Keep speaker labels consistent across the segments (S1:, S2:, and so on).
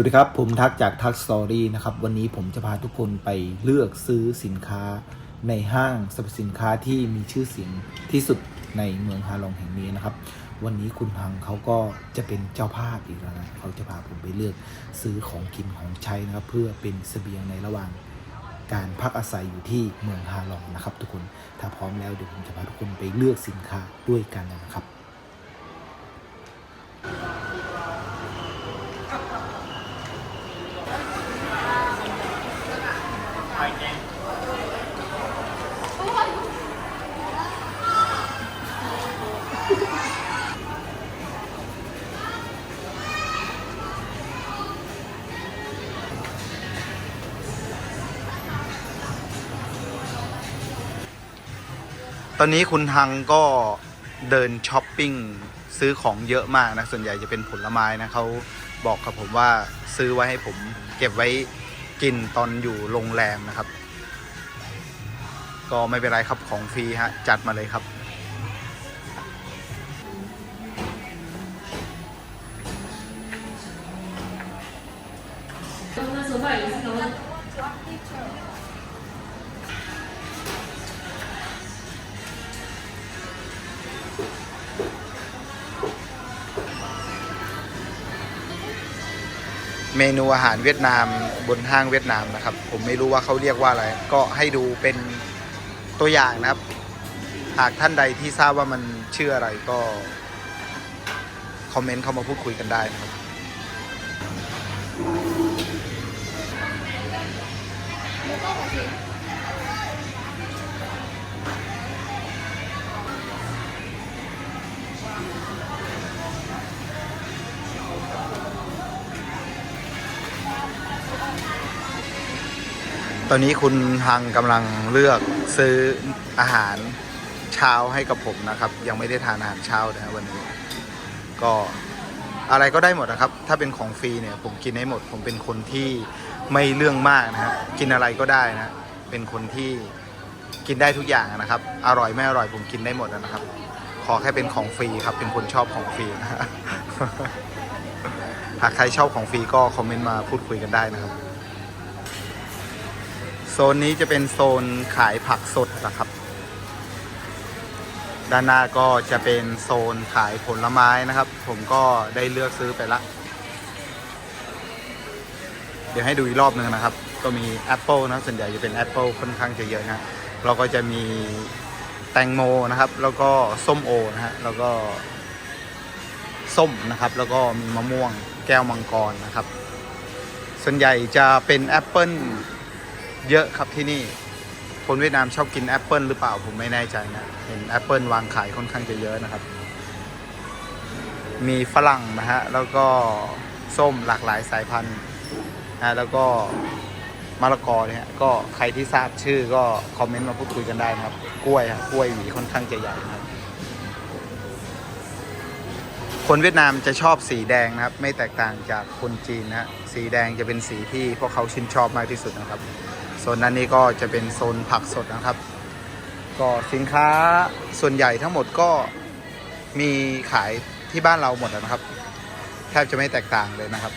S1: วัสดีครับ ผมทักจากทักสตอรี่นะครับ วันนี้ผมจะพาทุกคนไปเลือกซื้อสินค้าในห้างสรรพสินค้าที่มีชื่อเสียงที่สุดในเมืองฮาลองแห่งนี้นะครับ วันนี้คุณพังเขาก็จะเป็นเจ้าภาพอีกแล้วนะเขาจะพาผมไปเลือกซื้อของกินของใช้นะครับ เพื่อเป็นเสบียงในระหว่างการพักอาศัยอยู่ที่เมืองฮาลองนะครับ ทุกคนถ้าพร้อมแล้วเดี๋ยวผมจะพาทุกคนไปเลือกสินค้าด้วยกันนะครับ ตอนนี้คุณทังก็เดินช้อปปิ้งซื้อของเยอะมากนะ ส่วนใหญ่จะเป็นผลไม้นะเขาบอกกับผมว่าซื้อไว้ให้ผมเก็บไว้ กินตอนอยู่โรงแรมนะครับ ก็ไม่เป็นไรครับของฟรีฮะจัดมาเลยครับ นูอาหารเวียดนามบนห้างเวียดนามนะครับ ผมไม่รู้ว่าเขาเรียกว่าอะไร ก็ให้ดูเป็นตัวอย่างนะครับ หากท่านใดที่ทราบว่ามันชื่ออะไรก็ คอมเมนต์เข้ามาพูดคุยกันได้นะครับ ตอนนี้คุณฮังกำลังเลือกซื้ออาหารเช้าให้กับผมนะครับ ยังไม่ได้ทานอาหารเช้านะวันนี้ ก็อะไรก็ได้หมดนะครับ ถ้าเป็นของฟรีเนี่ยผมกินให้หมด ผมเป็นคนที่ไม่เรื่องมากนะฮะกินอะไรก็ได้นะ เป็นคนที่กินได้ทุกอย่างนะครับ อร่อยไม่อร่อยผมกินได้หมดนะครับ ขอแค่เป็นของฟรีครับ เป็นคนชอบของฟรีนะฮะหากใครชอบของฟรีก็คอมเมนต์มาพูดคุยกันได้นะครับ ซนนี้จะเป็นโซนขายผักสดนะครับ ด้านหน้าก็จะเป็นโซนขายผลไม้นะครับ ผมก็ได้เลือกซื้อไปละ เดี๋ยวให้ดูอีกรอบหนึ่งนะครับ ก็มีแอปเปิลนะส่วนใหญ่จะเป็นแอปเปิลค่อนข้างจะเยอะนะเราก็จะมีแตงโมนะครับ แล้วก็ส้มโอนะฮะแล้วก็ส้มนะครับ แล้วก็มีมะม่วงแก้วมังกรนะครับ ส่วนใหญ่จะเป็นแอปเปิล เยอะครับที่นี่คนเวียดนามชอบกินแอปเปิลหรือเปล่าผมไม่แน่ใจนะเห็นแอปเปิลวางขายค่อนข้างจะเยอะนะครับ มีฝรั่งนะฮะแล้วก็ส้มหลากหลายสายพันธุ์นะแล้วก็มะละกอเนี่ยก็ใครที่ทราบชื่อก็คอมเมนต์มาพูดคุยกันได้นะครับ กล้วยครับกล้วยหวีค่อนข้างจะใหญ่นะครับ คนเวียดนามจะชอบสีแดงนะครับ ไม่แตกต่างจากคนจีนนะฮะสีแดงจะเป็นสีที่พวกเขาชื่นชอบมากที่สุดนะครับ โซนนั้นนี้ก็จะเป็นโซนผักสดนะครับ ก็สินค้าส่วนใหญ่ทั้งหมดก็มีขายที่บ้านเราหมดนะครับ แทบจะไม่แตกต่างเลยนะครับ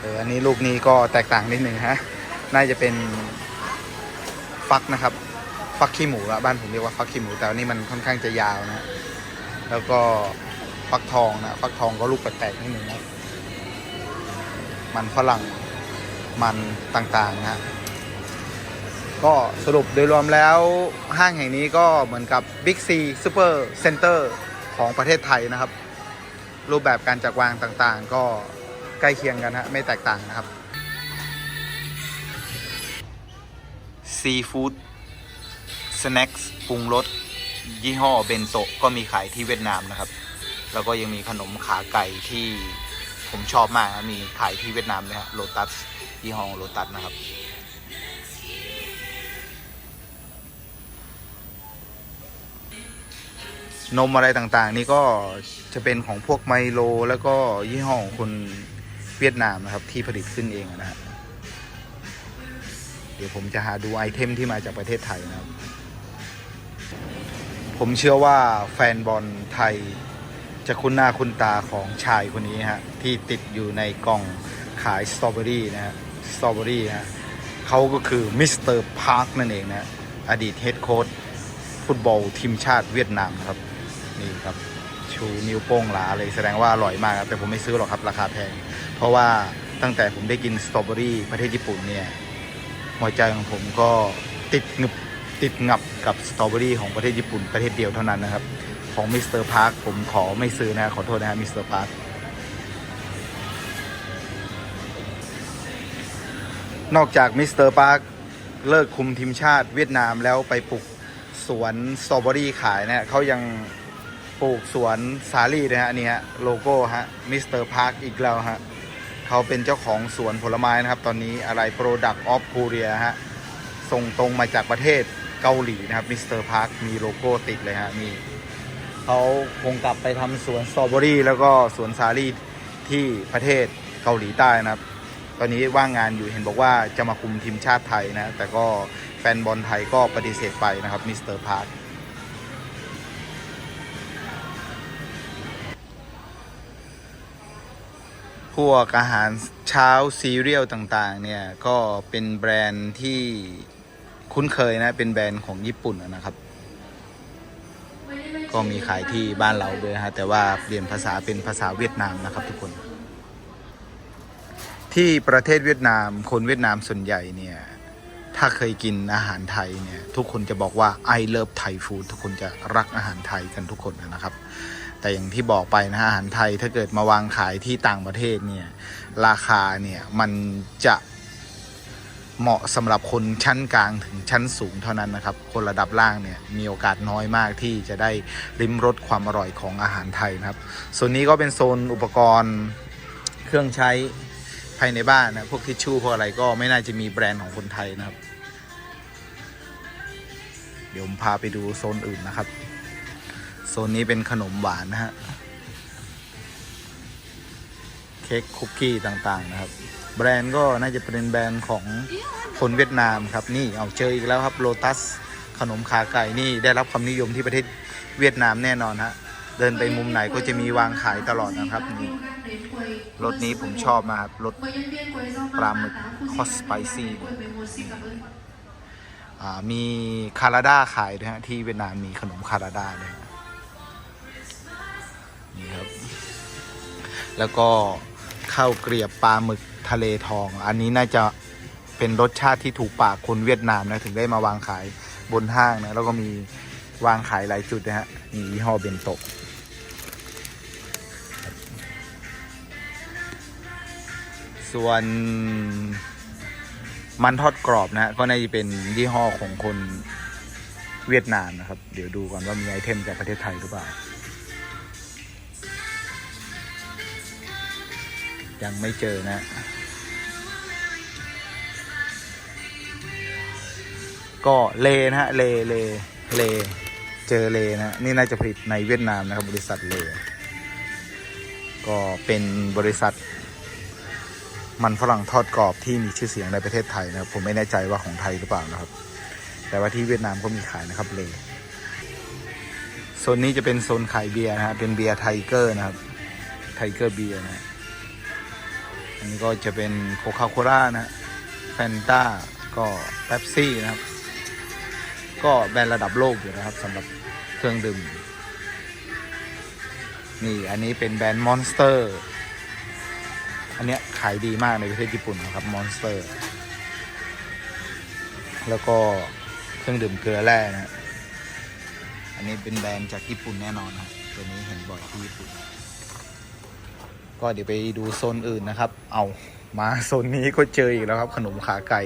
S1: เอออันนี้ลูกนี้ก็แตกต่างนิดหนึ่งฮะ น่าจะเป็นฟักนะครับ ฟักขี้หมูละบ้านผมเรียกว่าฟักขี้หมู แต่อันนี้มันค่อนข้างจะยาวนะ แล้วก็ฟักทองนะ ฟักทองก็ลูกแปลกๆนิดหนึ่งนะ มันฝรั่งมันต่างๆนะฮะก็สรุปโดยรวมแล้วห้างแห่งนี้ก็เหมือนกับ Big C Super Center ของประเทศไทยนะครับ รูปแบบการจัดวางต่างๆ ก็ใกล้เคียงกันฮะไม่แตกต่างนะครับซีฟู้ดสแน็คปรุงรสยี่ห้อเบนโซก็มีขายที่เวียดนามนะครับ แล้วก็ยังมีขนมขาไก่ที่ ผมชอบมากมีขายที่เวียดนามด้วยฮะโลตัสยี่ห้อโลตัสนะครับนมอะไรต่างๆ นี่ก็จะเป็นของพวกไมโล แล้วก็ยี่ห้อของคนเวียดนามนะครับ ที่ผลิตขึ้นเองนะฮะเดี๋ยวผมจะหาดูไอเทมที่มาจากประเทศไทยนะครับ ผมเชื่อว่าแฟนบอลไทย จะคุ้นหน้าคุ้นตาของชายคนนี้ฮะที่ติดอยู่ในกล่องขายสตรอเบอรี่นะฮะสตรอเบอรี่ฮะเขาก็คือมิสเตอร์พาร์คนั่นเองนะอดีตเฮดโค้ชฟุตบอลทีมชาติเวียดนามครับนี่ครับชูนิ้วโป้งหลาเลยแสดงว่าอร่อยมากครับแต่ผมไม่ซื้อหรอกครับราคาแพง เพราะว่าตั้งแต่ผมได้กินสตรอเบอรี่ประเทศญี่ปุ่นเนี่ยหัวใจของผมก็ติดงึบติดงับกับสตรอเบอรี่ของประเทศญี่ปุ่นประเทศเดียวเท่านั้นนะครับ ของมิสเตอร์พาร์คผมขอไม่ซื้อนะขอโทษนะฮะมิสเตอร์พาร์คนอกจากมิสเตอร์พาร์คเลิกคุมทีมชาติเวียดนามแล้วไปปลูกสวนสตรอเบอรี่ขายนะฮะเขายังปลูกสวนสาลี่นะฮะนี่ฮะโลโก้ฮะมิสเตอร์พาร์คอีกแล้วฮะเขาเป็นเจ้าของสวนผลไม้นะครับ ตอนนี้อะไร Product of Korea ฮะส่งตรงมาจากประเทศเกาหลีนะครับมิสเตอร์พาร์คมีโลโก้ติดเลยฮะมี เขาคงกลับไปทำสวนสตรอเบอรี่แล้วก็สวนสาลี่ที่ประเทศเกาหลีใต้นะครับ ตอนนี้ว่างงานอยู่เห็นบอกว่าจะมาคุมทีมชาติไทยนะ แต่ก็แฟนบอลไทยก็ปฏิเสธไปนะครับมิสเตอร์พาร์คพวกอาหารเช้าซีเรียลต่างๆเนี่ย ก็เป็นแบรนด์ที่คุ้นเคยนะ เป็นแบรนด์ของญี่ปุ่นนะครับ ก็มีขายที่บ้านเราด้วยฮะแต่ว่าเปลี่ยนภาษาเป็นภาษาเวียดนามนะครับทุกคน ที่ประเทศเวียดนามคนเวียดนามส่วนใหญ่เนี่ยถ้าเคยกินอาหารไทยเนี่ยทุกคนจะบอกว่า I love Thai food ทุกคนจะรักอาหารไทยกันทุกคนนะครับ แต่อย่างที่บอกไปนะฮะอาหารไทยถ้าเกิดมาวางขายที่ต่างประเทศเนี่ยราคาเนี่ยมันจะ เหมาะสำหรับคนชั้นกลางถึงชั้นสูงเท่านั้นนะครับ คนระดับล่างเนี่ยมีโอกาสน้อยมากที่จะได้ริมรสความอร่อยของอาหารไทยนะครับ ส่วนนี้ก็เป็นโซนอุปกรณ์เครื่องใช้ภายในบ้านนะพวกทิชชู่พวกอะไรก็ไม่น่าจะมีแบรนด์ของคนไทยนะครับ เดี๋ยวผมพาไปดูโซนอื่นนะครับ โซนนี้เป็นขนมหวานนะฮะ เค้กคุกกี้ต่างๆนะครับ แบรนด์ก็น่าจะเป็นแบรนด์ของคนเวียดนามครับนี่เอาเจออีกแล้วครับโ o ตัสขนมขาไก่นี่ได้รับความนิยมที่ประเทศเวียดนามแน่นอนฮะเดินไปมุมไหนก็จะมีวางขายตลอดนะครับนี่รสนี้ผมชอบมากครับรสปลาหมึก hot spicy อ่ามีคาราดาขายด้วยฮะที่เวียดนามมีขนมคาราดาด้วยนี่ครับ แล้วก็ ข้าวเกรียบปลาหมึกทะเลทอง อันนี้น่าจะเป็นรสชาติที่ถูกปากคนเวียดนามนะถึงได้มาวางขายบนห้างนะแล้วก็มีวางขายหลายจุดนะฮะมียี่ห้อเบนโตะส่วนมันทอดกรอบนะฮะก็น่าจะเป็นยี่ห้อของคนเวียดนามนะครับ เดี๋ยวดูก่อนว่ามีไอเทมจากประเทศไทยหรือเปล่า ยังไม่เจอนะก็เลนะฮะเลเลเล เจอเลนะ นี่น่าจะผลิตในเวียดนามนะครับ บริษัทเล ก็เป็นบริษัท มันฝรั่งทอดกรอบที่มีชื่อเสียงในประเทศไทยนะครับ ผมไม่แน่ใจว่าของไทยหรือเปล่านะครับ แต่ว่าที่เวียดนามก็มีขายนะครับเลโซนนี้จะเป็นโซนขายเบียร์นะฮะเป็นเบียร์ไทเกอร์นะครับไทเกอร์เบียร์นะฮะ อันนี้ก็จะเป็นโคคาโคล่านะแฟนตาก็เ e ปซี่นะครับ ก็แบรนด์ระดับโลกอยู่นะครับสำหรับเครื่องดื่ม นี่อันนี้เป็นแบรนด์มอนสเตอร์อันเนี้ยขายดีมากในประเทศญี่ปุ่นนะครับมอนสเตอร์แล้วก็เครื่องดื่มเกลือแร่นะอันนี้เป็นแบรนด์จากญี่ปุ่นแน่นอนนะตัวนี้เห็นบ่อยที่ญี่ปุ่น ก็เดี๋ยวไปดูโซนอื่นนะครับ เอามาโซนนี้ก็เจออีกแล้วครับ ขนมขาไก่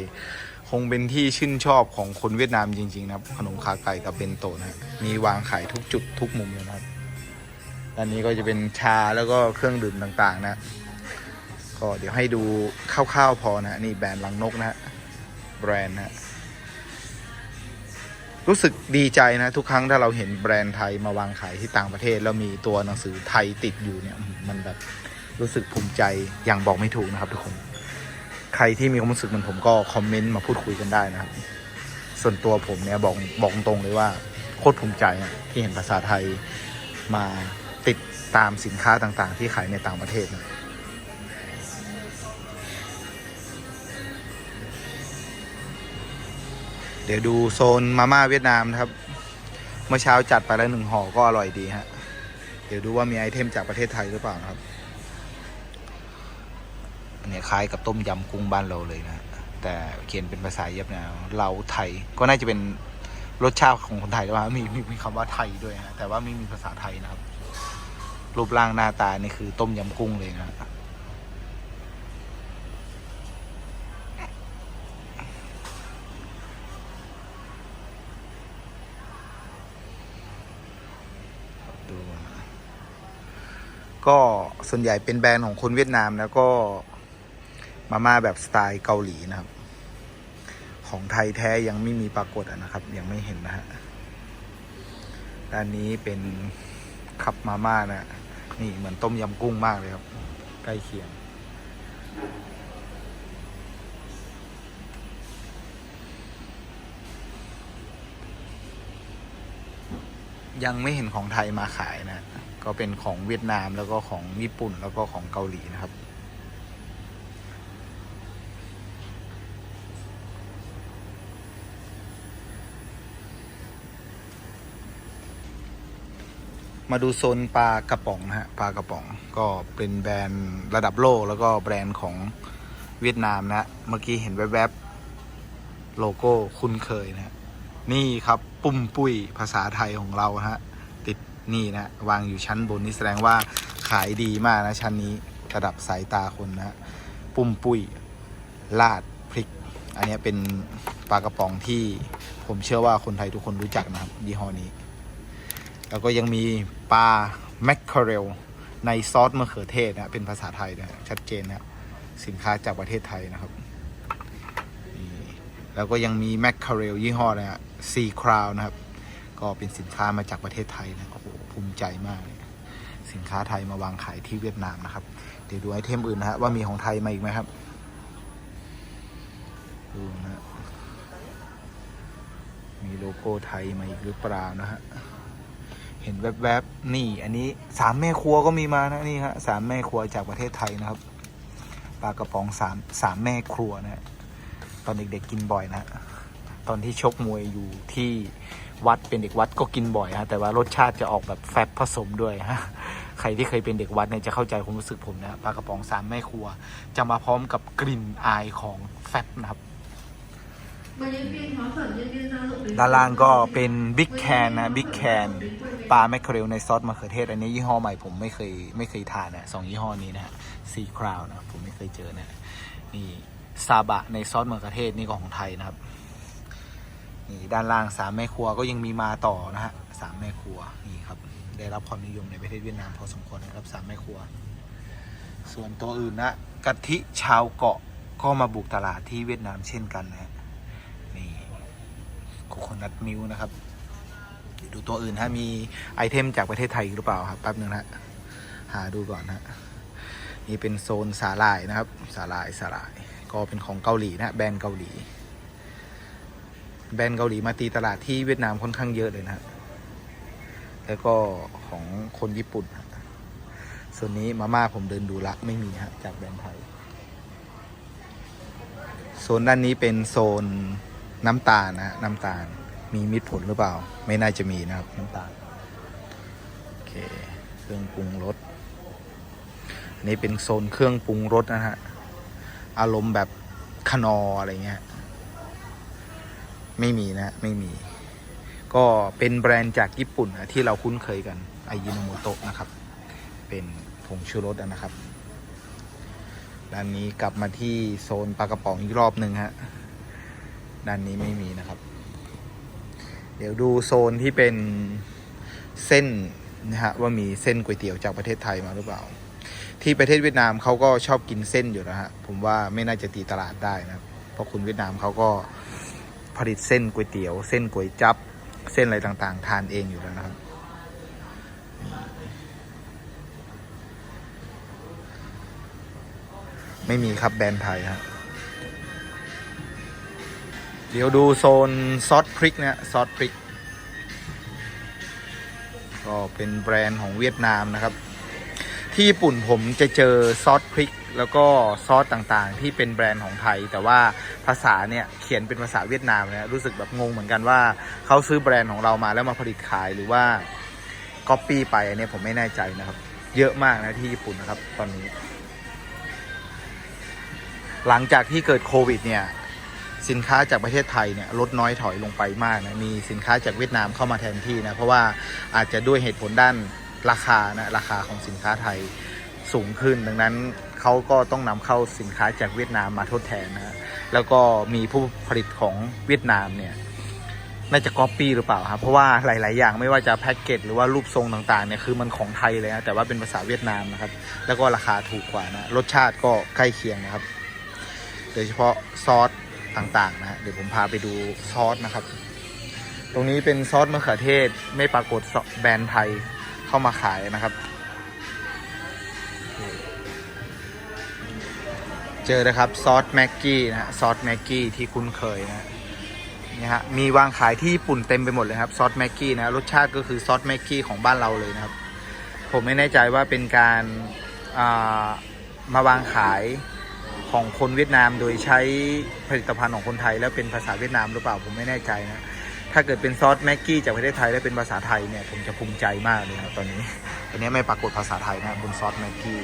S1: คงเป็นที่ชื่นชอบของคนเวียดนามจริง ๆ นะครับ ขนมขาไก่กับเบนโตะนะมีวางขายทุกจุดทุกมุมเลยนะครับด้านนี้ก็จะเป็นชาแล้วก็เครื่องดื่มต่างๆ นะ ก็เดี๋ยวให้ดูคร่าวๆพอนะนี่แบรนด์ลังนกนะฮะแบรนด์นะฮะรู้สึกดีใจนะทุกครั้งถ้าเราเห็นแบรนด์ไทยมาวางขายที่ต่างประเทศ แล้วมีตัวหนังสือไทยติดอยู่เนี่ยมันแบบ รู้สึกภูมิใจอย่างบอกไม่ถูกนะครับทุกคน ใครที่มีความรู้สึกเหมือนผมก็คอมเมนต์มาพูดคุยกันได้นะครับ ส่วนตัวผมเนี่ยบอกบอกตรงเลยว่าโคตรภูมิใจนะที่เห็นภาษาไทยมาติดตามสินค้าต่างๆ ที่ขายในต่างประเทศนะเดี๋ยวดูโซนมาม่าเวียดนามนะครับ เมื่อเช้าจัดไปแล้วหนึ่งห่อก็อร่อยดีฮะ เดี๋ยวดูว่ามีไอเทมจากประเทศไทยหรือเปล่าครับ อันนี้คล้ายกับต้มยำกุ้งบ้านเราเลยนะแต่เขียนเป็นภาษาเวียดนามเราไทยก็น่าจะเป็นรสชาติของคนไทยหรือเปล่ามีมีมีคำว่าไทยด้วยฮะแต่ว่าไม่มีภาษาไทยนะครับ รูปร่างหน้าตานี่คือต้มยำกุ้งเลยนะดูนะก็ส่วนใหญ่เป็นแบรนด์ของคนเวียดนามแล้วก็ มาม่าแบบสไตล์เกาหลีนะครับ ของไทยแท้ยังไม่มีปรากฏนะครับ ยังไม่เห็นนะฮะด้านนี้เป็นคับมาม่านะนี่เหมือนต้มยำกุ้งมากเลยครับ ใกล้เคียง ยังไม่เห็นของไทยมาขายนะ ก็เป็นของเวียดนามแล้วก็ของญี่ปุ่นแล้วก็ของเกาหลีนะครับ มาดูโซนปลากระป๋องนะฮะปลากระป๋องก็เป็นแบรนด์ระดับโลกแล้วก็แบรนด์ของเวียดนามนะเมื่อกี้เห็นแวบๆโลโก้คุ้นเคยนะนี่ครับปุ่มปุ้ยภาษาไทยของเราฮะติดนี่นะวางอยู่ชั้นบนนี่แสดงว่าขายดีมากนะชั้นนี้ระดับสายตาคนนะฮะปุ่มปุ้ยลาดพริก อันนี้เป็นปลากระป๋องที่ผมเชื่อว่าคนไทยทุกคนรู้จักนะครับยี่ห้อนี้ แล้วก็ยังมีปลาแมคเคอเรลในซอสมะเขือเทศนะเป็นภาษาไทยนะชัดเจนนะสินค้าจากประเทศไทยนะครับ แล้วก็ยังมีแมคเคอเรลยี่ห้อนะฮะซีคราวนะครับ ก็เป็นสินค้ามาจากประเทศไทยนะโอ้โหภูมิใจมากเลยสินค้าไทยมาวางขายที่เวียดนามนะครับ เดี๋ยวดูไอเทมอื่นนะฮะว่ามีของไทยมาอีกไหมครับดูนะมีโลโก้ไทยมาอีกหรือเปล่านะฮะ เห็นแวบๆนี่ อันนี้สามแม่ครัวก็มีมานะนี่ฮะสามแม่ครัวจากประเทศไทยนะครับปลากระป๋องสามสามแม่ครัวนะฮะตอนเด็กๆกินบ่อยนะตอนที่ชกมวยอยู่ที่วัดเป็นเด็กวัดก็กินบ่อยฮะแต่ว่ารสชาติจะออกแบบแฟบผสมด้วยฮะใครที่เคยเป็นเด็กวัดเนี่ยจะเข้าใจความรู้สึกผมนะปลากระป๋องสามแม่ครัว จะมาพร้อมกับกลิ่นอายของแฟบนะครับด้านล่างก็เป็นบิ๊กแคนนะบิ๊กแคน ปลาแมคเคอเรลในซอสมะเขือเทศ อันนี้ยี่ห้อใหม่ผมไม่เคยไม่เคยทานนะสองยี่ห้อนี้นะฮะซีคราวนะผมไม่เคยเจอนะนี่ซาบะในซอสมะเขือเทศนี่ก็ของไทยนะครับนี่ด้านล่างสามแม่ครัวก็ยังมีมาต่อนะฮะสามแม่ครัวนี่ครับได้รับความนิยมในประเทศเวียดนามพอสมควรนะครับสามแม่ครัว ส่วนตัวอื่นนะกะทิชาวเกาะก็มาบุกตลาดที่เวียดนามเช่นกันนะฮะนี่โคโคนัทมิลนะครับ เดี๋ยวดูตัวอื่นฮะมีไอเทมจากประเทศไทยหรือเปล่าครับแป๊บนึงนะหาดูก่อนนะนี่เป็นโซนสาหร่ายนะครับสาหร่ายสาหร่าย ก็เป็นของเกาหลีนะแบรนด์เกาหลี แบรนด์เกาหลีมาตีตลาดที่เวียดนามค่อนข้างเยอะเลยนะแล้วก็ของคนญี่ปุ่นฮะส่วนนี้มาม่าผมเดินดูละไม่มีฮะจากแบรนด์ไทยโซนด้านนี้เป็นโซนน้ำตาลนะฮะน้ำตาล มีมิตรผลหรือเปล่า ไม่น่าจะมีนะครับน้ำตาลโอเคเครื่องปรุงรสอันนี้เป็นโซนเครื่องปรุงรสนะฮะอารมณ์แบบขนออะไรเงี้ยไม่มีนะไม่มี ก็เป็นแบรนด์จากญี่ปุ่นนะที่เราคุ้นเคยกันไอยิโนโมโตะนะครับ เป็นผงชูรสอะนะครับด้านนี้กลับมาที่โซนปลากระป๋องอีกรอบหนึ่งฮะด้านนี้ไม่มีนะครับ เดี๋ยวดูโซนที่เป็นเส้นนะฮะว่ามีเส้นก๋วยเตี๋ยวจากประเทศไทยมาหรือเปล่า ที่ประเทศเวียดนามเขาก็ชอบกินเส้นอยู่นะฮะผมว่าไม่น่าจะตีตลาดได้นะเพราะคนเวียดนามเขาก็ผลิตเส้นก๋วยเตี๋ยว เส้นก๋วยจับเส้นอะไรต่างๆ ทานเองอยู่แล้วนะครับไม่มีครับแบรนด์ไทยฮะ เดี๋ยวดูโซนซอสพริกนะซอสพริก ก็เป็นแบรนด์ของเวียดนามนะครับ ที่ญี่ปุ่นผมจะเจอซอสพริก แล้วก็ซอสต่างๆ ที่เป็นแบรนด์ของไทย แต่ว่าภาษาเนี่ยเขียนเป็นภาษาเวียดนามนี่ยรู้สึกแบบงงเหมือนกันว่าเขาซื้อแบรนด์ของเรามาแล้วมาผลิตขายหรือว่าก๊อปปี้ไปอันนี้ผมไม่แน่ใจนะครับ เยอะมากนะที่ญี่ปุ่นนะครับ ตอนนี้ หลังจากที่เกิดโควิดเนี่ย สินค้าจากประเทศไทยเนี่ยลดน้อยถอยลงไปมากนะมีสินค้าจากเวียดนามเข้ามาแทนที่นะเพราะว่าอาจจะด้วยเหตุผลด้านราคานะราคาของสินค้าไทยสูงขึ้น ดังนั้นเขาก็ต้องนำเข้าสินค้าจากเวียดนามมาทดแทนนะฮะแล้วก็มีผู้ผลิตของเวียดนามเนี่ยน่าจะก๊อปปี้หรือเปล่าครับเพราะว่าหลาย ๆ อย่างไม่ว่าจะแพ็กเกจหรือว่ารูปทรงต่าง ๆ เนี่ยคือมันของไทยเลยนะแต่ว่าเป็นภาษาเวียดนามนะครับ แล้วก็ราคาถูกกว่านะรสชาติก็ใกล้เคียงนะครับ โดยเฉพาะซอส ต่างๆนะฮะเดี๋ยวผมพาไปดูซอสนะครับ ตรงนี้เป็นซอสมะเขือเทศไม่ปรากฏแบรนด์ไทยเข้ามาขายนะครับ เจอนะครับซอสแม็กกี้นะฮะซอสแม็กกี้ที่คุ้นเคยนะนี่ฮะมีวางขายที่ญี่ปุ่นเต็มไปหมดเลยครับซอสแม็กกี้นะรสชาติก็คือซอสแม็กกี้ของบ้านเราเลยนะครับ ผมไม่แน่ใจว่าเป็นการมาวางขาย ของคนเวียดนามโดยใช้ผลิตภัณฑ์ของคนไทย แล้วเป็นภาษาเวียดนามหรือเปล่าผมไม่แน่ใจนะถ้าเกิดเป็นซอสแม็กกี้จากประเทศไทยและเป็นภาษาไทยเนี่ยผมจะภูมิใจมากเลยนะตอนนี้ตอนนี้ไม่ปรากฏภาษาไทยนะบนซอสแม็กกี้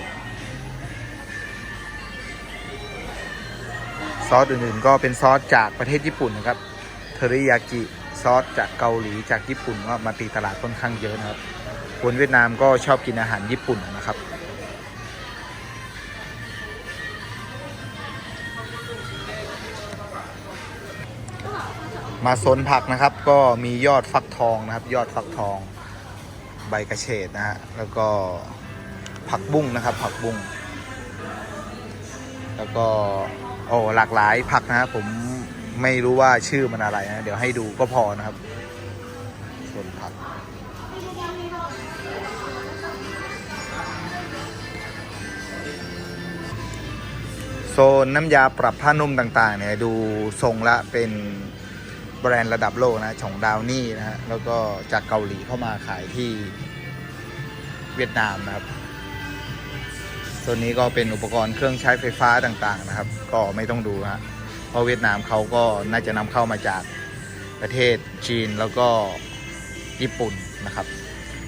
S1: ซอสอื่นๆก็เป็นซอสจากประเทศญี่ปุ่นนะครับเทริยากิซอสจากเกาหลีจากญี่ปุ่นก็มาตีตลาดค่อนข้างเยอะนะครับคนเวียดนามก็ชอบกินอาหารญี่ปุ่นนะครับ มาโซนผักนะครับ ก็มียอดฟักทองนะครับ ยอดฟักทอง ใบกระเฉดนะฮะแล้วก็ผักบุ้งนะครับ ผักบุ้งแล้วก็โอ้หลากหลายผักนะฮะผมไม่รู้ว่าชื่อมันอะไรนะเดี๋ยวให้ดูก็พอนะครับส่วนผัก โซนน้ำยาปรับผ้านุ่มต่างๆเนี่ยดูทรงละเป็น แบรนด์ระดับโลกนะของดาวนี่นะฮะแล้วก็จากเกาหลีเข้ามาขายที่เวียดนามนะครับส่วนนี้ก็เป็นอุปกรณ์เครื่องใช้ไฟฟ้าต่างๆนะครับ ก็ไม่ต้องดูฮะเพราะเวียดนามเขาก็น่าจะนำเข้ามาจากประเทศจีนแล้วก็ญี่ปุ่นนะครับ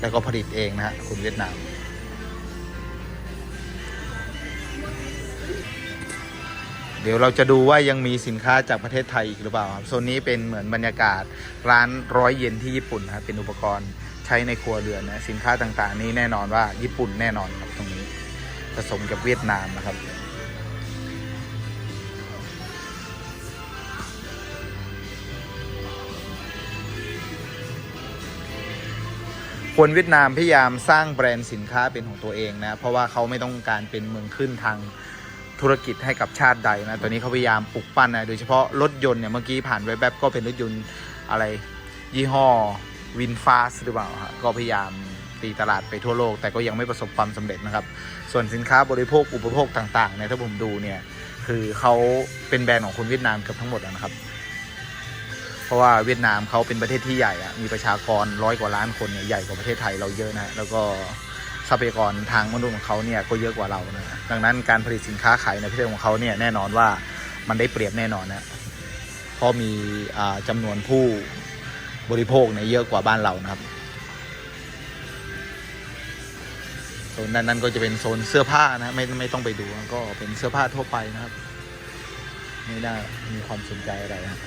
S1: แล้วก็ผลิตเองนะฮะคุณเวียดนาม ดี๋ยวเราจะดูว่ายังมีสินค้าจากประเทศไทยอีกหรือเปล่าครับโซนนี้เป็นเหมือนบรรยากาศร้านร้อยเยนที่ญี่ปุ่นนะครับเป็นอุปกรณ์ใช้ในครัวเรือนนะสินค้าต่างๆ นี้แน่นอนว่าญี่ปุ่นแน่นอนครับตรงนี้ผสมกับเวียดนามนะครับคนเวียดนามพยายามสร้างแบรนด์สินค้าเป็นของตัวเองนะ เพราะว่าเขาไม่ต้องการเป็นเมืองขึ้นทาง ธุรกิจให้กับชาติใดนะตอนนี้เขาพยายามปลุกปั้นนะโดยเฉพาะรถยนต์เนี่ยเมื่อกี้ผ่านเว็บแบบก็เป็นรถยนต์อะไรยี่ห้อวินฟาสหรือเปล่าฮะก็พยายามตีตลาดไปทั่วโลก แต่ก็ยังไม่ประสบความสำเร็จนะครับ ส่วนสินค้าบริโภคอุปโภคต่างๆเนี่ยถ้าผมดูเนี่ยคือเขาเป็นแบรนด์ของคนเวียดนามเกือบทั้งหมดนะครับ เพราะว่าเวียดนามเขาเป็นประเทศที่ใหญ่อะมีประชากรร้อยกว่าล้านคนเนี่ยใหญ่กว่าประเทศไทยเราเยอะนะแล้วก็ ทรัพยากรทางมนุษย์ของเขาเนี่ยก็เยอะกว่าเรานะดังนั้นการผลิตสินค้าขายในประเทศของเขาเนี่ยแน่นอนว่ามันได้เปรียบแน่นอนนะเพราะมีอ่าจำนวนผู้บริโภคเนี่ยเยอะกว่าบ้านเรานะครับโซนด้านนั้นก็จะเป็นโซนเสื้อผ้านะไม่ไม่ต้องไปดูก็เป็นเสื้อผ้าทั่วไปนะครับ ไม่ได้มีความสนใจอะไรนะ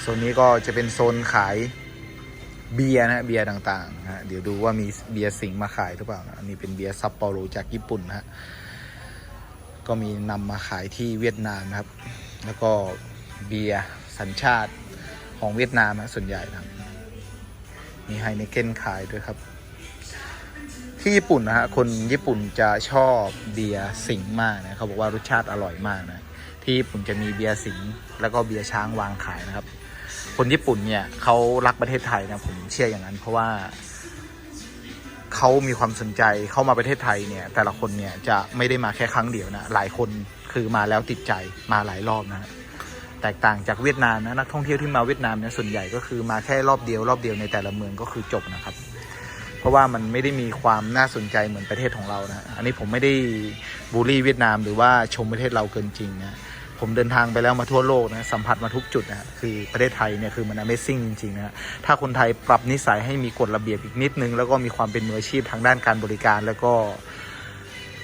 S1: โซนนี้ก็จะเป็นโซนขาย เบียร์นะเบียร์ต่างๆนะฮะเดี๋ยวดูว่ามีเบียร์สิงมาขายหรือเปล่านะนนี้เป็นเบียร์ซัปโปโรจากญี่ปุ่นนะฮะก็มีนำมาขายที่เวียดนามนะครับ แล้วก็เบียร์สัญชาติของเวียดนามนะส่วนใหญ่นะมีไฮเนเกนขายด้วยครับ ที่ญี่ปุ่นนะฮะคนญี่ปุ่นจะชอบเบียร์สิงมากนะเขาบอกว่ารสชาติอร่อยมากนะที่ญี่ปุ่นจะมีเบียร์สิงแล้วก็เบียร์ช้างวางขายนะครับ คนญี่ปุ่นเนี่ยเขารักประเทศไทยนะผมเชื่ออย่างนั้น เพราะว่าเขามีความสนใจเข้ามาประเทศไทยเนี่ย แต่ละคนเนี่ยจะไม่ได้มาแค่ครั้งเดียวนะหลายคนคือมาแล้วติดใจมาหลายรอบนะแตกต่างจากเวียดนามนะนักท่องเที่ยวที่มาเวียดนามเนี่ยส่วนใหญ่ก็คือมาแค่รอบเดียวรอบเดียวในแต่ละเมืองก็คือจบนะครับ เพราะว่ามันไม่ได้มีความน่าสนใจเหมือนประเทศของเรานะอันนี้ผมไม่ได้บูลลี่เวียดนามหรือว่าชมประเทศเราเกินจริงนะ ผมเดินทางไปแล้วมาทั่วโลกนะสัมผัสมาทุกจุดนะคือประเทศไทยเนี่ยคือมัน Amazing จริงๆนะถ้าคนไทยปรับนิสัยให้มีกฎระเบียบอีกนิดนึง แล้วก็มีความเป็นมืออาชีพทางด้านการบริการ แล้วก็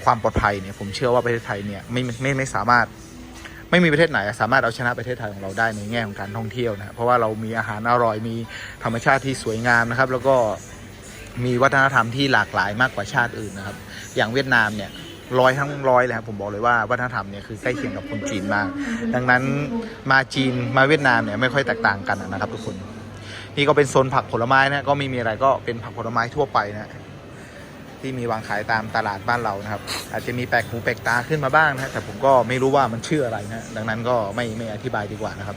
S1: ความปลอดภัยเนี่ยผมเชื่อว่าประเทศไทยเนี่ยไม่ไม่ไม่ไม่สามารถไม่มีประเทศไหนสามารถเอาชนะประเทศไทยของเราได้ในแง่ของการท่องเที่ยวนะเพราะว่าเรามีอาหารอร่อยมีธรรมชาติที่สวยงามนะครับ แล้วก็มีวัฒนธรรมที่หลากหลายมากกว่าชาติอื่นนะครับ อย่างเวียดนามเนี่ย ร้อยทั้งร้อยเลยครับผมบอกเลยว่าวัฒนธรรมเนี่ยคือใกล้เคียงกับคนจีนมาก ดังนั้นมาจีนมาเวียดนามเนี่ยไม่ค่อยแตกต่างกันนะครับทุกคน นี่ก็เป็นโซนผักผลไม้นะก็ไม่มีอะไรก็เป็นผักผลไม้ทั่วไปนะที่มีวางขายตามตลาดบ้านเรานะครับ อาจจะมีแปลกหูแปลกตาขึ้นมาบ้างนะแต่ผมก็ไม่รู้ว่ามันชื่ออะไรนะดังนั้นก็ไม่ไม่อธิบายดีกว่านะครับ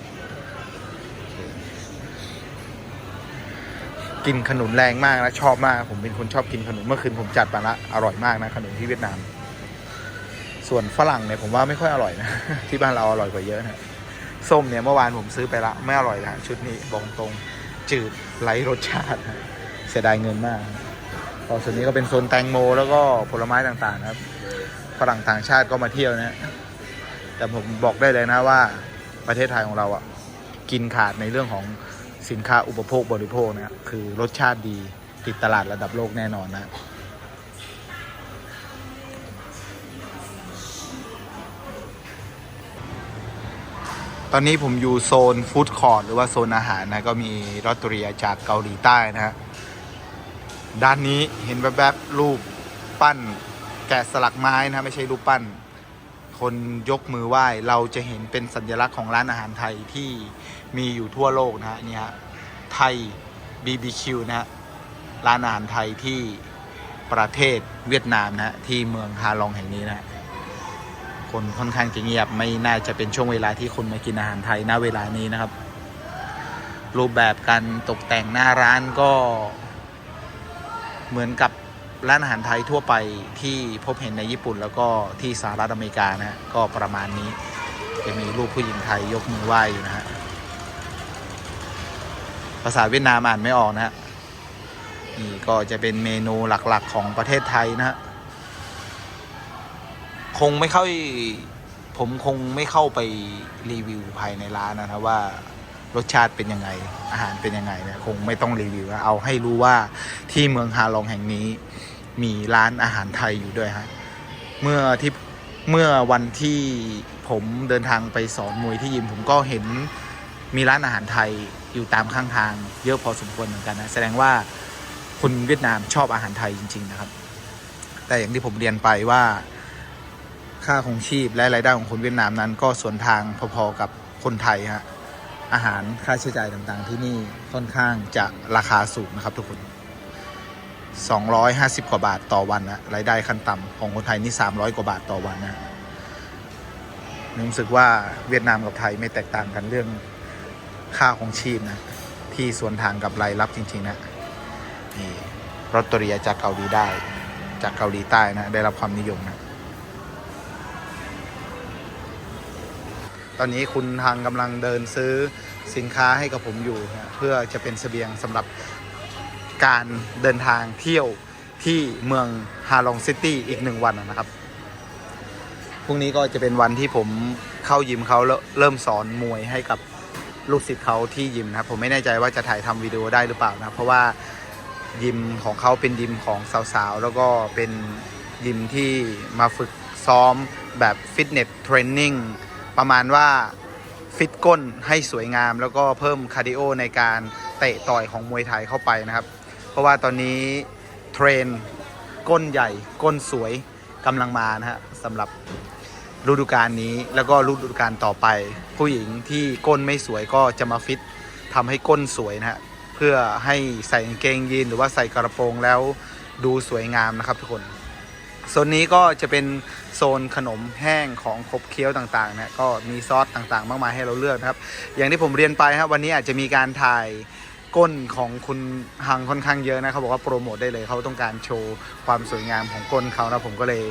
S1: กินขนุนแรงมากนะชอบมาก ผมเป็นคนชอบกินขนุนเมื่อคืนผมจัดมาละอร่อยมากนะขนุนที่เวียดนาม ส่วนฝรั่งเนี่ยผมว่าไม่ค่อยอร่อยนะ ที่บ้านเราอร่อยกว่าเยอะนะส้มเนี่ยเมื่อวานผมซื้อไปละไม่อร่อยนะชุดนี้บอกตรงจืดไร้รสชาติเสียดายเงินมากพอส่วนนี้ก็เป็นโซนแตงโม แล้วก็ผลไม้ต่างๆครับฝรั่งต่างชาติก็มาเที่ยวนะแต่ผมบอกได้เลยนะว่าประเทศไทยของเราอะกินขาดในเรื่องของสินค้าอุปโภคบริโภคนะคือรสชาติดีติดตลาดระดับโลกแน่นอนนะ ตอนนี้ผมอยู่โซนฟู้ดคอร์ทหรือว่าโซนอาหารนะ ก็มีรอตเตอรียจากเกาหลีใต้นะฮะด้านนี้เห็นแวบๆรูปปั้น แกะสลักไม้นะไม่ใช่รูปปั้น คนยกมือไหว้เราจะเห็นเป็นสัญลักษณ์ของร้านอาหารไทยที่มีอยู่ทั่วโลกนะฮะนี่ฮะไทย BBQ นะฮะร้านอาหารไทยที่ประเทศเวียดนามนะฮะที่เมืองฮาลองแห่งนี้นะฮะ คนค่อนข้างจะเงียบ ไม่น่าจะเป็นช่วงเวลาที่คนมากินอาหารไทยณเวลานี้นะครับ รูปแบบการตกแต่งหน้าร้านก็ เหมือนกับร้านอาหารไทยทั่วไปที่พบเห็นในญี่ปุ่น แล้วก็ที่สหรัฐอเมริกานะฮะก็ประมาณนี้ จะมีรูปผู้หญิงไทยยกมือไหว้อยู่นะฮะภาษาเวียดนามอ่านไม่ออกนะฮะนี่ก็จะเป็นเมนูหลักๆของประเทศไทยนะฮะ คงไม่เข้าผมคงไม่เข้าไปรีวิวภายในร้านนะครับว่ารสชาติเป็นยังไงอาหารเป็นยังไงเนะคงไม่ต้องรีวิวนะเอาให้รู้ว่าที่เมืองฮาลองแห่งนี้ มีร้านอาหารไทยอยู่ด้วยฮะเมื่อที่เมื่อวันที่ผมเดินทางไปสอนมวยที่ยิมผมก็เห็นมีร้านอาหารไทยอยู่ตามข้างทาง เยอะพอสมควรเหมือนกันนะแสดงว่าคนเวียดนามชอบอาหารไทยจริง ๆ นะครับ แต่อย่างที่ผมเรียนไปว่า ค่าของชีพและรายได้ของคนเวียดนามนั้น ก็ส่วนทางพอๆกับคนไทยฮะอาหารค่าใช้จ่ายต่างๆ ที่นี่ค่อนข้างจะราคาสูงนะครับทุกคน 250 กว่าบาทต่อวันนะรายได้ขั้นต่ำของคนไทยนี่ 300 กว่าบาทต่อวันนะรู้สึกว่าเวียดนามกับไทยไม่แตกต่างกันเรื่องค่าของชีพนะ ที่ส่วนทางกับรายรับจริง ๆ นะนี่รถตรียจากเกาหลีได้ จากเกาหลีใต้นะ ได้รับความนิยมนะ อนนี้คุณทางกำลังเดินซื้อสินค้าให้กับผมอยู่นะเพื่อจะเป็นเสบียงสำหรับการเดินทางเที่ยวที่เมืองฮาลองซิตี้อีกหนึ่งวันนะครับ พรุ่งนี้ก็จะเป็นวันที่ผมเข้ายิมเขาแล้วเริ่มสอนมวยให้กับลูกศิษย์เขาที่ยิมนะครับ ผมไม่แน่ใจว่าจะถ่ายทำวิดีโอได้หรือเปล่านะ เพราะว่ายิมของเขาเป็นยิมของสาวๆ แล้วก็เป็นยิมที่มาฝึกซ้อมแบบฟิตเนสเทรนนิ่ง ประมาณว่าฟิตก้นให้สวยงาม แล้วก็เพิ่มคาร์ดิโอในการเตะต่อยของมวยไทยเข้าไปนะครับ เพราะว่าตอนนี้เทรนก้นใหญ่ก้นสวยกำลังมานะฮะสำหรับฤดูกาลนี้แล้วก็ฤดูกาลต่อไป ผู้หญิงที่ก้นไม่สวยก็จะมาฟิตทำให้ก้นสวยนะฮะเพื่อให้ใส่กางเกงยีนหรือว่าใส่กระโปรงแล้วดูสวยงามนะครับทุกคนโซนนี้ก็จะเป็น โซนขนมแห้งของครบเคี้ยวต่างๆนะก็มีซอสต่างๆ มากมายให้เราเลือกนะครับ อย่างที่ผมเรียนไปครับวันนี้อาจจะมีการถ่ายก้นของคุณฮังค่อนข้างเยอะนะเขาบอกว่าโปรโมทได้เลยเขาต้องการโชว์ความสวยงามของก้นเขานะผมก็เลย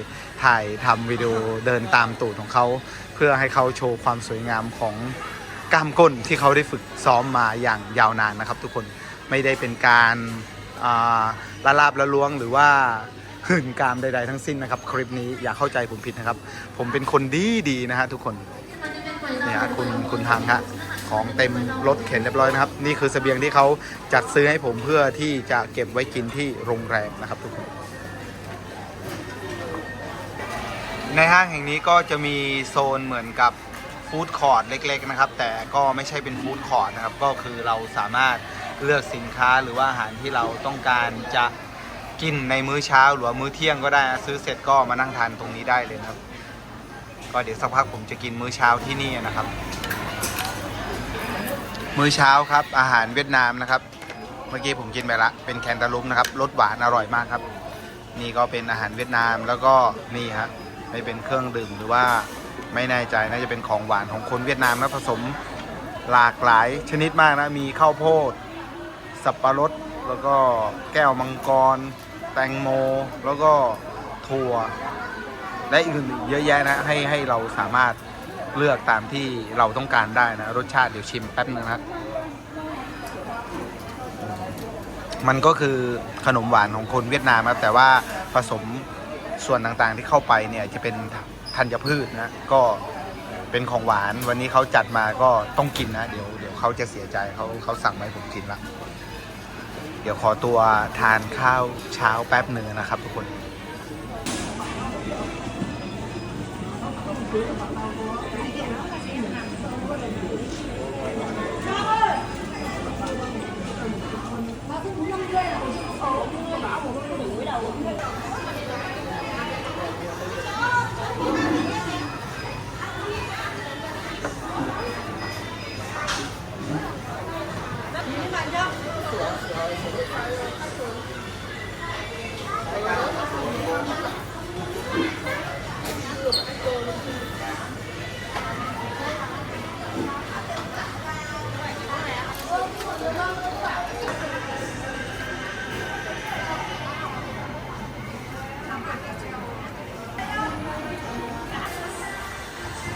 S1: ถ่ายทำวิดีโอเดินตามตูดของเขา เพื่อให้เขาโชว์ความสวยงามของกล้ามก้นที่เขาได้ฝึกซ้อมมาอย่างยาวนานนะครับ ทุกคนไม่ได้เป็นการา
S2: ละลาบละล้วงหรือว่า หื่นกามใดๆทั้งสิ้นนะครับ คลิปนี้อย่าเข้าใจผมผิดนะครับ ผมเป็นคนดีดีๆนะฮะทุกคนเนี่ยคุณคุณทางฮะของเต็มรถเข็นเรียบร้อยนะครับ นี่คือเสบียงที่เขาจัดซื้อให้ผมเพื่อที่จะเก็บไว้กินที่โรงแรมนะครับทุกคน ในห้างแห่งนี้ก็จะมีโซนเหมือนกับฟู้ดคอร์ทเล็ก ๆ นะครับ แต่ก็ไม่ใช่เป็นฟู้ดคอร์ทนะครับ ก็คือเราสามารถเลือกสินค้าหรือว่าอาหารที่เราต้องการจะ กินในมื้อเช้าหรือว่ามื้อเที่ยงก็ได้นะซื้อเสร็จก็มานั่งทานตรงนี้ได้เลยนะครับ ก็เดี๋ยวสักพักผมจะกินมื้อเช้าที่นี่นะครับ มื้อเช้าครับ อาหารเวียดนามนะครับ เมื่อกี้ผมกินไปละเป็นแคนตาลูปนะครับรสหวานอร่อยมากครับ นี่ก็เป็นอาหารเวียดนามแล้วก็นี่ฮะไม่เป็นเครื่องดื่มหรือว่าไม่แน่ใจน่าจะเป็นของหวานของคนเวียดนามนะผสมหลากหลายชนิดมากนะมีข้าวโพด สับปะรดแล้วก็แก้วมังกร แตงโม แล้วก็ถั่วและอื่นๆเยอะแยะนะให้ให้เราสามารถเลือกตามที่เราต้องการได้นะ รสชาติเดี๋ยวชิมแป๊บนึงนะมันก็คือขนมหวานของคนเวียดนามครับแต่ว่าผสมส่วนต่างๆที่เข้าไปเนี่ยจะเป็นธัญพืชนะก็เป็นของหวานวันนี้เขาจัดมาก็ต้องกินนะ เดี๋ยวเดี๋ยวเขาจะเสียใจเขาเขาสั่งมาให้ผมกินละ เดี๋ยวขอตัวทานข้าวเช้าแป๊บหนึ่งนะครับทุกคน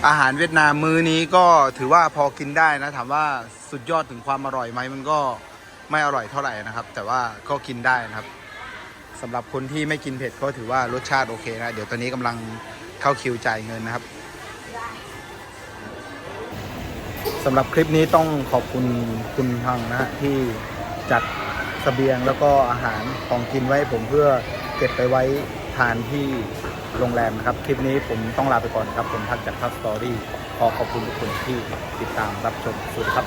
S2: อาหารเวียดนามมื้อนี้ก็ถือว่าพอกินได้นะ ถามว่าสุดยอดถึงความอร่อยไหมมันก็ ไม่อร่อยเท่าไหร่นะครับ แต่ว่าก็กินได้นะครับสำหรับคนที่ไม่กินเผ็ดก็ถือว่ารสชาติโอเคนะเดี๋ยวตอนนี้กำลังเข้าคิวจ่ายเงินนะครับสำหรับคลิปนี้ต้องขอบคุณคุณพังนะฮะที่จัดเสบียงแล้วก็อาหารของกินไว้ผมเพื่อเก็บไปไว้ทานที่โรงแรมนะครับ คลิปนี้ผมต้องลาไปก่อนครับ ผมพักจากทัพสตอรี่ขอขอบคุณทุกคนที่ติดตามรับชมสวัสดีครับ